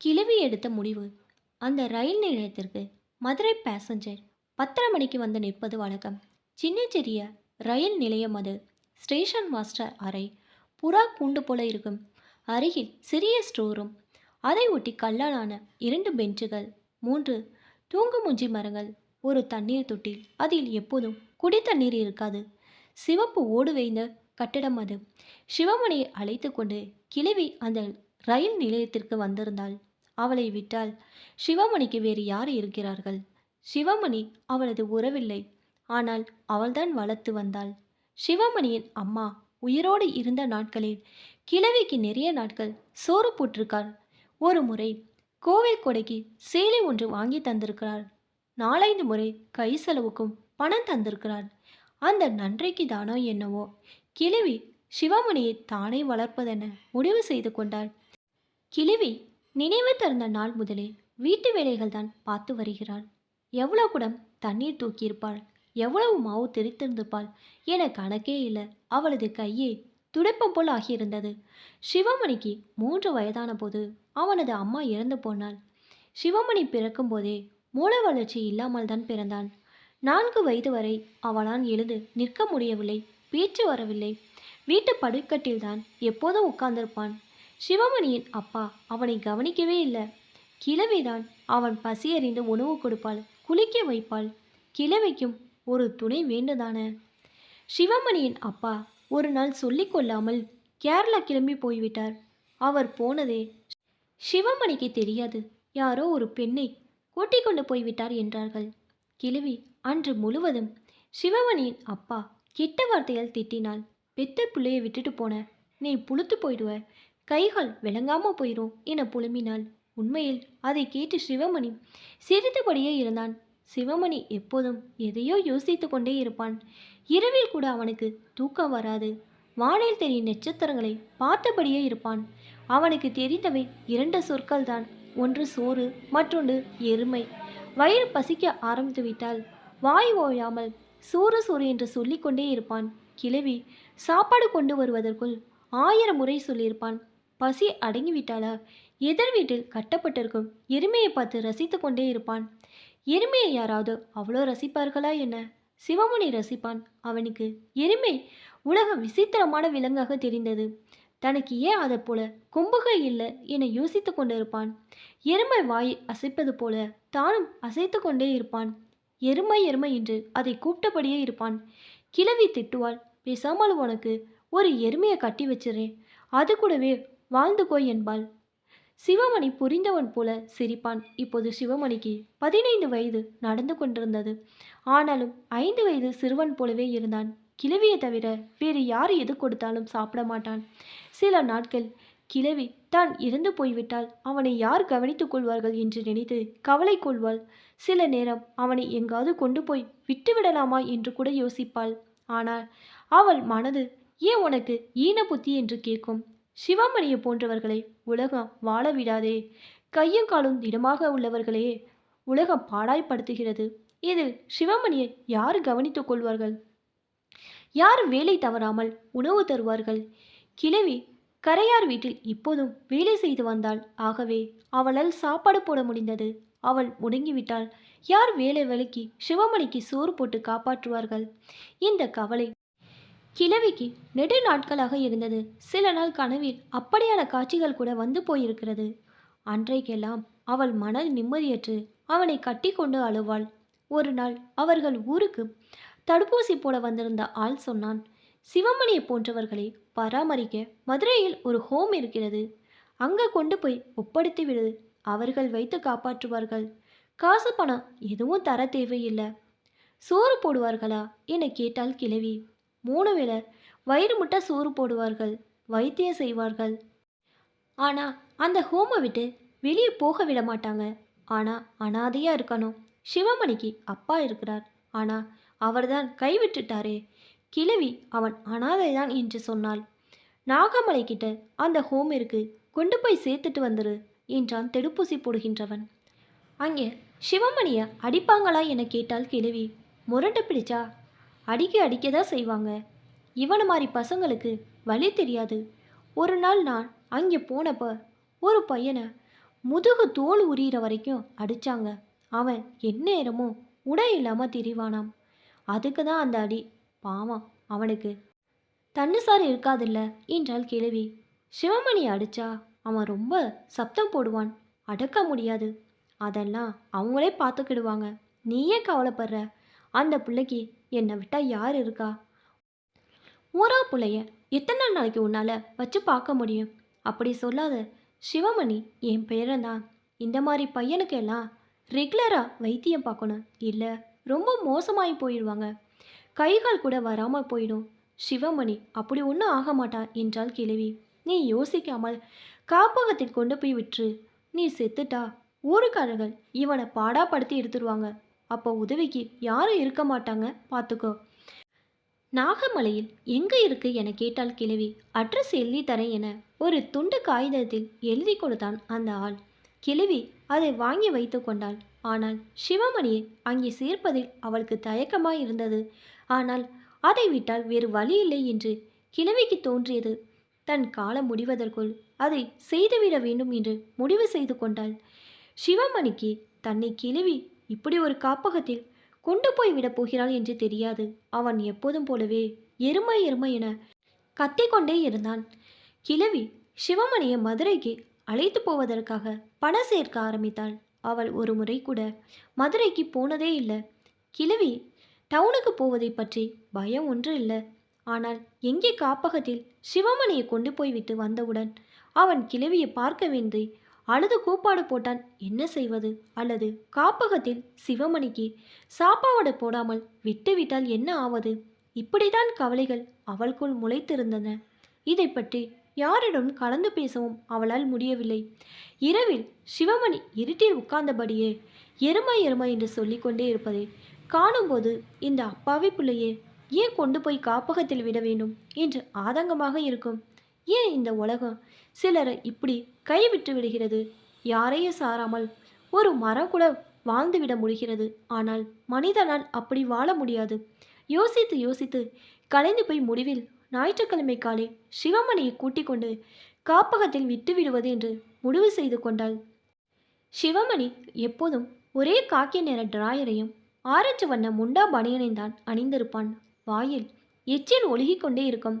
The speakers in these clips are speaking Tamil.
கிழவி எடுத்த முடிவு. அந்த ரயில் நிலையத்திற்கு மதுரை பேசஞ்சர் பத்தரை மணிக்கு வந்து நிற்பது வழக்கம். சின்னச்சிறிய ரயில் நிலையம் அது. ஸ்டேஷன் மாஸ்டர் அறை. புறா கூண்டு போல இருக்கும். அருகில் சிறிய ஸ்டோர் ரூம் அதை ஒட்டி கல்லாலான இரண்டு பெஞ்சுகள் மூன்று தூங்குமுஞ்சி மரங்கள். ஒரு தண்ணீர் தொட்டி அதில் எப்போதும் குடி தண்ணீர் இருக்காது. சிவப்பு ஓடு வைந்த கட்டிடம் அது. சிவமணியை அழைத்து கொண்டு கிழவி அந்த ரயில் நிலையத்திற்கு வந்திருந்தாள். அவளை விட்டால் சிவமணிக்கு வேறு யார் இருக்கிறார்கள்? சிவமணி அவளது உறவில்லை. ஆனால் அவள்தான் வளர்த்து வந்தாள். சிவமணியின் அம்மா உயிரோடு இருந்த நாட்களில் கிழவிக்கு நிறைய நாட்கள் சோறு போட்டிருக்காள். ஒரு முறை கோவில் கொடைக்கு சேலை ஒன்று வாங்கி தந்திருக்கிறாள். நாலைந்து முறை கை செலவுக்கும் பணம் தந்திருக்கிறாள். அந்த நன்றிக்கு தானோ என்னவோ. கிழவி சிவமணியை தானே வளர்ப்பதென முடிவு செய்து கொண்டாள். கிழவி நினைவு திறந்த நாள் முதலே வீட்டு வேலைகள் தான் பார்த்து வருகிறாள். எவ்வளோ குடம் தண்ணீர் தூக்கியிருப்பாள் எவ்வளவு மாவு தெரித்திருந்திருப்பாள் என கணக்கே இல்லை. அவளது கையே துடைப்பம் போல் ஆகியிருந்தது. சிவமணிக்கு மூன்று வயதான போது அவனது அம்மா இறந்து போனாள். சிவமணி பிறக்கும் போதே மூல வளர்ச்சி இல்லாமல் தான் பிறந்தான். நான்கு வயது வரை அவளால் எழுந்து நிற்க முடியவில்லை பேச்சு வரவில்லை. வீட்டு படுக்கட்டில்தான் எப்போதும் உட்கார்ந்திருப்பான். சிவமணியின் அப்பா அவனை கவனிக்கவே இல்லை. கிழவிதான் அவன் பசியறிந்து உணவு கொடுப்பாள் குளிக்க வைப்பாள். கிழவிக்கும் ஒரு துணை வேண்டுதானே? சிவமணியின் அப்பா ஒரு நாள் சொல்லிக் கொள்ளாமல் கேரளா கிளம்பி போய்விட்டார். அவர் போனதே சிவமணிக்கு தெரியாது. யாரோ ஒரு பெண்ணை கூட்டிக் கொண்டு போய்விட்டார் என்றார்கள். கிழவி அன்று முழுவதும் சிவமணியின் அப்பா கெட்ட வார்த்தையால் திட்டினாள். பெத்த பிள்ளையை விட்டுட்டு போன நீ புளுத்து போயிடுவ. கைகால் விளங்காம போயிடும் என புலம்பினாள். உண்மையில் அதை கேட்டு சிவமணி சிரித்தபடியே இருந்தான். சிவமணி எப்போதும் எதையோ யோசித்து கொண்டே இருப்பான். இரவில் கூட அவனுக்கு தூக்கம் வராது. வானில் தெரியும் நட்சத்திரங்களை பார்த்தபடியே இருப்பான். அவனுக்கு தெரிந்தவை இரண்டு சொற்கள் தான் ஒன்று சோறு மற்றொன்று எருமை. வயிறு பசிக்க ஆரம்பித்து விட்டால் வாய் ஓயாமல் சோறு சோறு என்று சொல்லிக்கொண்டே இருப்பான். கிழவி சாப்பாடு கொண்டு வருவதற்குள் ஆயிரம் முறை சொல்லியிருப்பான். பசி அடங்கிவிட்டாளா? எதிர் வீட்டில் கட்டப்பட்டிருக்கும் எருமையை பார்த்து ரசித்து கொண்டே இருப்பான். எருமையை யாராவது அவ்வளோ ரசிப்பார்களா என்ன? சிவமுனி ரசிப்பான். அவனுக்கு எருமை உலக விசித்திரமான விலங்காக தெரிந்தது. தனக்கு ஏன் அதை போல கொம்புகள் இல்லை என யோசித்து கொண்டிருப்பான். எருமை வாய் அசைப்பது போல தானும் அசைத்து கொண்டே இருப்பான். எருமை எருமை என்று அதை கூப்பிட்டபடியே இருப்பான். கிழவி திட்டுவாள் பேசாமல் உனக்கு ஒரு எருமையை கட்டி வச்சிடுறேன். அது கூடவே வாழ்ந்துகோய் என்பாள். சிவமணி புரிந்தவன் போல சிரிப்பான். இப்போது சிவமணிக்கு பதினைந்து வயது நடந்து கொண்டிருந்தது. ஆனாலும் ஐந்து வயது சிறுவன் போலவே இருந்தான். கிழவியை தவிர வேறு யார் எது கொடுத்தாலும் சாப்பிட மாட்டான். சில நாட்கள் கிழவி தான் இறந்து போய்விட்டால் அவனை யார் கவனித்துக் கொள்வார்கள் என்று நினைத்து கவலை கொள்வாள். சில நேரம் அவனை எங்காவது கொண்டு போய் விட்டுவிடலாமா என்று கூட யோசிப்பாள். ஆனால் அவள் மனது ஏன் உனக்கு ஈன புத்தி? என்று கேட்கும். சிவமணியை போன்றவர்களை உலகம் வாழ விடாதே. கையும் காலும் திடமாக உள்ளவர்களே உலகம் பாடாய்ப்படுத்துகிறது. இதில் சிவமணியை யார் கவனித்துக் கொள்வார்கள்? யார் வேலை தவறாமல் உணவு தருவார்கள்? கிழவி கரையார் வீட்டில் இப்போதும் வேலை செய்து வந்தாள். ஆகவே அவளால் சாப்பாடு போட முடிந்தது. அவள் முடங்கிவிட்டாள். யார் வேலை விலக்கி சிவமணிக்கு சோறு போட்டு காப்பாற்றுவார்கள்? இந்த கவலை கிழவிக்கு நெடு நாட்களாக இருந்தது. சில நாள் கனவில் அப்படியான காட்சிகள் கூட வந்து போயிருக்கிறது. அன்றைக்கெல்லாம் அவள் மன நிம்மதியற்று அவனை கட்டி கொண்டு அழுவாள். ஒரு நாள் அவர்கள் ஊருக்கு தடுப்பூசி போட வந்திருந்த ஆள் சொன்னான் சிவமணியை போன்றவர்களை பராமரிக்க மதுரையில் ஒரு ஹோம் இருக்கிறது. அங்கே கொண்டு போய் ஒப்படைத்து விடு. அவர்கள் வைத்து காப்பாற்றுவார்கள். காசு பணம் எதுவும் தர தேவையில்லை. சோறு போடுவார்களா? என கேட்டால் கிழவி. மூணு வயிறு முட்டை சோறு போடுவார்கள் வைத்தியம் செய்வார்கள். ஆனால் அந்த ஹோமை விட்டு வெளியே போக விட மாட்டாங்க. ஆனால் அனாதையாக இருக்கணும். சிவமணிக்கு அப்பா இருக்கிறார். ஆனால் அவர்தான் கைவிட்டுட்டாரே. கிழவி அவன் அனாதைதான் என்று சொன்னாள். நாகமலை கிட்ட அந்த ஹோம் இருக்கு. கொண்டு போய் சேர்த்துட்டு வந்துரு என்றான் தடுப்பூசி போடுகின்றவன். அங்கே சிவமணியை அடிப்பாங்களா என கேட்டால் கிழவி. முரண்டு பிடிச்சா அடிக்க அடிக்க தான் செய்வாங்க. இவனை மாதிரி பசங்களுக்கு வழி தெரியாது. ஒரு நாள் நான் அங்கே போனப்ப ஒரு பையனை முதுகு தோல் உரியிற வரைக்கும் அடித்தாங்க அவன் எந்நேரமோ உடை இல்லாமல் திரிவானாம். அதுக்கு தான் அந்த அடி. பாவம் அவனுக்கு தன்னுசார் இருக்காதில்ல என்றாள் கிழவி. சிவமணி அடிச்சா அவன் ரொம்ப சத்தம் போடுவான். அடக்க முடியாது. அதெல்லாம் அவங்களே பார்த்துக்கிடுவாங்க. நீயே கவலைப்படுற. அந்த பிள்ளைக்கு என்னை விட்டால் யார் இருக்கா? ஊரா பிள்ளைய எத்தனை நாளைக்கு உன்னால் வச்சு பார்க்க முடியும்? அப்படி சொல்லாத சிவமணி என் பேரன்தான் இந்த மாதிரி பையனுக்கு எல்லாம் ரெகுலராக வைத்தியம் பார்க்கணும். இல்லை ரொம்ப மோசமாகி போயிடுவாங்க. கைகால் கூட வராமல் போயிடும். சிவமணி அப்படி ஒன்றும் ஆக மாட்டான் என்றாள் கிழவி. நீ யோசிக்காமல் காப்பகத்தில் கொண்டு போய் விட்டுரு. நீ செத்துட்டா ஊருக்காரர்கள் இவனை பாடாப்படுத்தி எடுத்துருவாங்க. அப்போ உதவிக்கு யாரும் இருக்க மாட்டாங்க பார்த்துக்கோ நாகமலையில் எங்கே இருக்கு என கேட்டால் கிழவி. அட்ரஸ் எழுதி தரேன் என ஒரு துண்டு காகிதத்தில் எழுதி கொடுத்தான் அந்த ஆள். கிழவி அதை வாங்கி வைத்து கொண்டாள். ஆனால் சிவமணியை அங்கே சேர்ப்பதில் அவளுக்கு தயக்கமாய் இருந்தது. ஆனால் அதை விட்டால் வேறு வழி இல்லை என்று கிழவிக்கு தோன்றியது. தன் காலம் முடிவதற்குள் அதை செய்துவிட வேண்டும் என்று முடிவு செய்து கொண்டாள். சிவமணிக்கு தன்னை கிழவி இப்படி ஒரு காப்பகத்தில் கொண்டு போய் விடப் போகிறாள் என்று தெரியாது. அவன் எப்போதும் போலவே எருமை எருமை என கத்திக்கொண்டே இருந்தான். கிழவி சிவமணியை மதுரைக்கு அழைத்து போவதற்காக பணம் சேர்க்க ஆரம்பித்தாள். அவள் ஒரு முறை கூட மதுரைக்கு போனதே இல்லை. கிழவி டவுனுக்கு போவதை பற்றி பயம் ஒன்று இல்லை. ஆனால் எங்கே காப்பகத்தில் சிவமணியை கொண்டு போய்விட்டு வந்தவுடன் அவன் கிழவியை பார்க்க வேண்டி அழுது கூப்பாடு போட்டான் என்ன செய்வது? அல்லது காப்பகத்தில் சிவமணிக்கு சாப்பாடு போடாமல் விட்டுவிட்டால் என்ன ஆவது? இப்படிதான் கவலைகள் அவளுக்குள் முளைத்திருந்தன. இதை பற்றி யாரிடம் கலந்து பேசவும் அவளால் முடியவில்லை. இரவில் சிவமணி இருட்டில் உட்கார்ந்தபடியே எருமை எருமை என்று சொல்லிக்கொண்டே இருப்பதை காணும்போது இந்த அப்பாவி பிள்ளையே ஏன் கொண்டு போய் காப்பகத்தில் விட வேண்டும்? என்று ஆதங்கமாக இருக்கும். ஏன் இந்த உலகம் சிலரை இப்படி கைவிட்டு விடுகிறது. யாரையும் சாராமல் ஒரு மரம் கூட வாழ்ந்துவிட முடிகிறது. ஆனால் மனிதனால் அப்படி வாழ முடியாது. யோசித்து யோசித்து கலைந்து போய் முடிவில் ஞாயிற்றுக்கிழமை காலை சிவமணியை கூட்டிக் கொண்டு காப்பகத்தில் விட்டு விடுவது என்று முடிவு செய்து கொண்டாள். சிவமணி எப்போதும் ஒரே காக்கிய நிற டிராயரையும் ஆரஞ்சு வண்ண முண்டா பனியனையும் தான் அணிந்திருப்பான். வாயில் எச்சில் ஒழுகிக் கொண்டே இருக்கும்.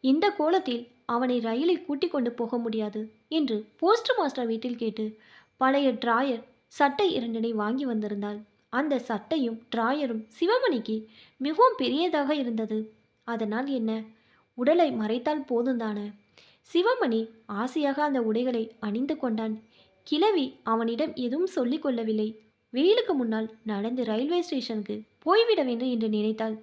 இந்த கோலத்தில் அவனை ரயிலில் கூட்டிக் கொண்டு போக முடியாது என்று போஸ்ட் மாஸ்டர் வீட்டில் கேட்டு பழைய டிராயர் சட்டை இரண்டினை வாங்கி வந்திருந்தாள். அந்த சட்டையும் டிராயரும் சிவமணிக்கு மிகவும் பெரியதாக இருந்தது. அதனால் என்ன? உடலை மறைத்தால் போதும்தான சிவமணி ஆசையாக அந்த உடைகளை அணிந்து கொண்டான். கிழவி அவனிடம் எதுவும் சொல்லிக் கொள்ளவில்லை. வெயிலுக்கு முன்னால் நடந்து ரயில்வே ஸ்டேஷனுக்கு போய்விட வேண்டும் என்று நினைத்தாள்.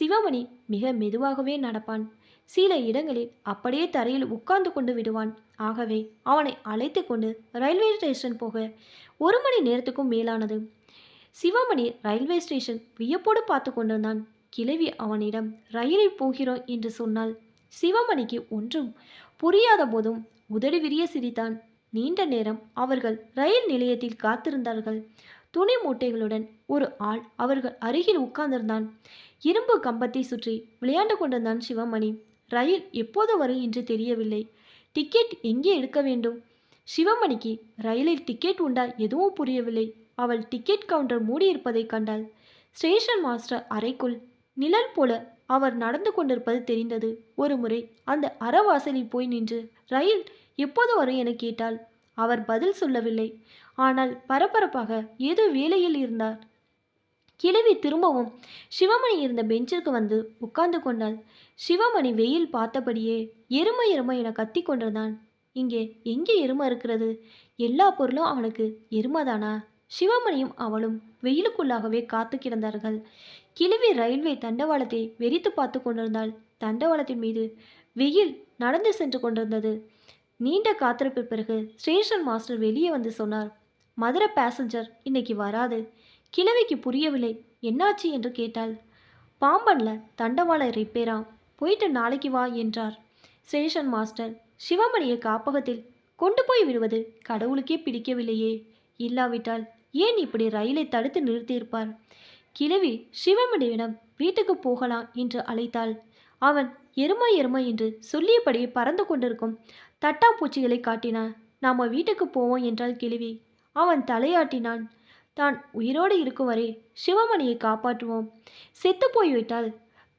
சிவமணி மிக மெதுவாகவே நடப்பான். சில இடங்களில் அப்படியே தரையில் உட்கார்ந்து கொண்டு விடுவான். ஆகவே அவனை அழைத்து கொண்டு ரயில்வே ஸ்டேஷன் போக ஒரு மணி நேரத்துக்கும் மேலானது. சிவமணி ரயில்வே ஸ்டேஷன் வியப்போடு பார்த்து கொண்டிருந்தான். கிழவி அவனிடம் ரயிலில் போகிறோம் என்று சொன்னால் சிவமணிக்கு ஒன்றும் புரியாத போதும் உதடு விரிய சிரித்தான். நீண்ட நேரம் அவர்கள் ரயில் நிலையத்தில் காத்திருந்தார்கள். துணி மூட்டைகளுடன் ஒரு ஆள் அவர்கள் அருகில் உட்கார்ந்திருந்தான். இரும்பு கம்பத்தை சுற்றி விளையாண்டு கொண்டிருந்தான் சிவமணி. ரயில் எப்போது வரும் என்று தெரியவில்லை. டிக்கெட் எங்கே எடுக்க வேண்டும்? சிவமணிக்கு ரயிலில் டிக்கெட் உண்டா எதுவும் புரியவில்லை. அவள் டிக்கெட் கவுண்டர் மூடியிருப்பதைக் கண்டாள். ஸ்டேஷன் மாஸ்டர் அறைக்குள் நிழல் போல அவர் நடந்து கொண்டிருப்பது தெரிந்தது. ஒரு முறை அந்த அறவாசலில் போய் நின்று ரயில் எப்போது வரும்? என கேட்டாள். அவர் பதில் சொல்லவில்லை. ஆனால் பரபரப்பாக ஏதோ வேலையில் இருந்தார். கிழவி திரும்பவும் சிவமணி இருந்த பெஞ்சிற்கு வந்து உட்கார்ந்து கொண்டாள். சிவமணி வெயில் பார்த்தபடியே எருமை எருமை என கத்தி கொண்டிருந்தான். இங்கே எங்கே எருமை இருக்கிறது? எல்லா பொருளும் அவனுக்கு எருமைதானா சிவமணியும் அவளும் வெயிலுக்குள்ளாகவே காத்து கிடந்தார்கள். கிழவி ரயில்வே தண்டவாளத்தை வெறித்து பார்த்து கொண்டிருந்தாள். தண்டவாளத்தின் மீது வெயில் நடந்து சென்று கொண்டிருந்தது. நீண்ட காத்திருப்பு பிறகு ஸ்டேஷன் மாஸ்டர் வெளியே வந்து சொன்னார் மதுரை பேசஞ்சர் இன்னைக்கு வராது. கிழவிக்கு புரியவில்லை. என்னாச்சு? என்று கேட்டாள். பாம்பன்ல தண்டவாளம் ரிப்பேரா? போயிட்டு நாளைக்கு வா என்றார். ஸ்டேஷன் மாஸ்டர் சிவமணியை காப்பகத்தில் கொண்டு போய் விடுவது கடவுளுக்கே பிடிக்கவில்லையே. இல்லாவிட்டால் ஏன் இப்படி ரயிலை தடுத்து நிறுத்தியிருப்பார்? கிழவி சிவமணியிடம் வீட்டுக்கு போகலாம் என்று அழைத்தாள். அவன் எருமை எருமை என்று சொல்லியபடியே பறந்து கொண்டிருக்கும் தட்டாம்பூச்சிகளை காட்டினான். நாம வீட்டுக்கு போவோம் என்றாள் கிழவி. அவன் தலையாட்டினான். தான் உயிரோடு இருக்கும் வரை சிவமணியை காப்பாற்றுவோம். செத்து போய்விட்டால்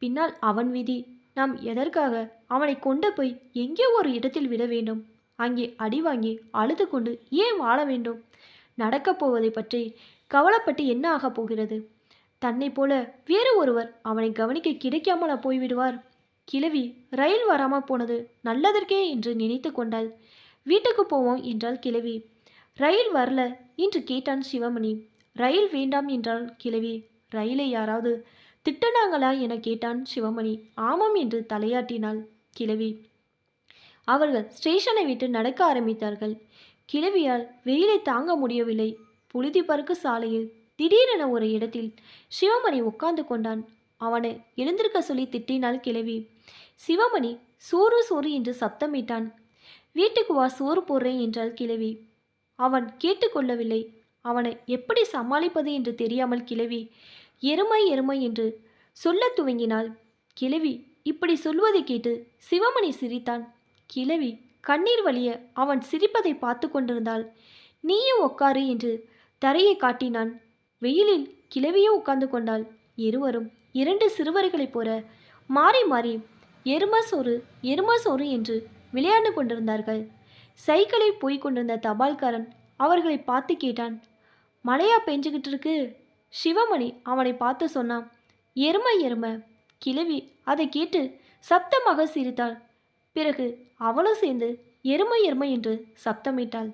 பின்னால் அவன் விதி. நாம் எதற்காக அவனை கொண்டு போய் எங்கே ஒரு இடத்தில் விட வேண்டும்? அங்கே அடி வாங்கி அழுது கொண்டு ஏன் வாழ வேண்டும்? நடக்கப் போவதை பற்றி கவலைப்பட்டு என்ன ஆகப் போகிறது? தன்னைப் போல வேறு ஒருவர் அவனை கவனிக்க கிடைக்காமலா போய்விடுவார். கிழவி ரயில் வராமல் போனது நல்லதற்கே என்று நினைத்து கொண்டாள். வீட்டுக்கு போவோம் என்றாள் கிழவி. ரயில் வரல. என்று கேட்டான் சிவமணி. ரயில் வேண்டாம் என்றால் கிழவி. ரயிலை யாராவது திட்டனாங்களா என கேட்டான் சிவமணி. ஆமாம் என்று தலையாட்டினாள் கிழவி. அவர்கள் ஸ்டேஷனை விட்டு நடக்க ஆரம்பித்தார்கள். கிழவியால் வெயிலை தாங்க முடியவில்லை. புழுதி பருக்கு சாலையில் திடீரென ஒரு இடத்தில் சிவமணி உட்கார்ந்து கொண்டான். அவனை எழுந்திருக்க சொல்லி திட்டினாள் கிழவி. சிவமணி சோறு சோறு என்று சத்தமிட்டான் வீட்டுக்கு வா சோறு போடுறேன் என்றாள் கிழவி. அவன் கேட்டுக்கொள்ளவில்லை. அவனை எப்படி சமாளிப்பது என்று தெரியாமல் கிழவி எருமை எருமை என்று சொல்லத் துவங்கினாள். கிழவி இப்படி சொல்வதை கேட்டு சிவமணி சிரித்தான். கிழவி கண்ணீர் வழிய அவன் சிரிப்பதை பார்த்து கொண்டிருந்தாள். நீயும் உட்காரு என்று தரையை காட்டினான். வெயிலில் கிழவியும் உட்கார்ந்து கொண்டாள். இருவரும் இரண்டு சிறுவர்களைப் போல மாறி மாறி எரும சோறு எரும சோறு என்று விளையாண்டு கொண்டிருந்தார்கள். சைக்கிளில் போய் கொண்டிருந்த தபால்காரன் அவர்களை பார்த்து கேட்டான். மழையா பெஞ்சுக்கிட்டு இருக்கு? சிவமணி அவனை பார்த்து சொன்னான். எருமை எருமை. கிழவி அதை கேட்டு சப்தமாக சிரித்தாள். பிறகு அவளும் சேர்ந்து எருமை எருமை என்று சப்தமிட்டாள்.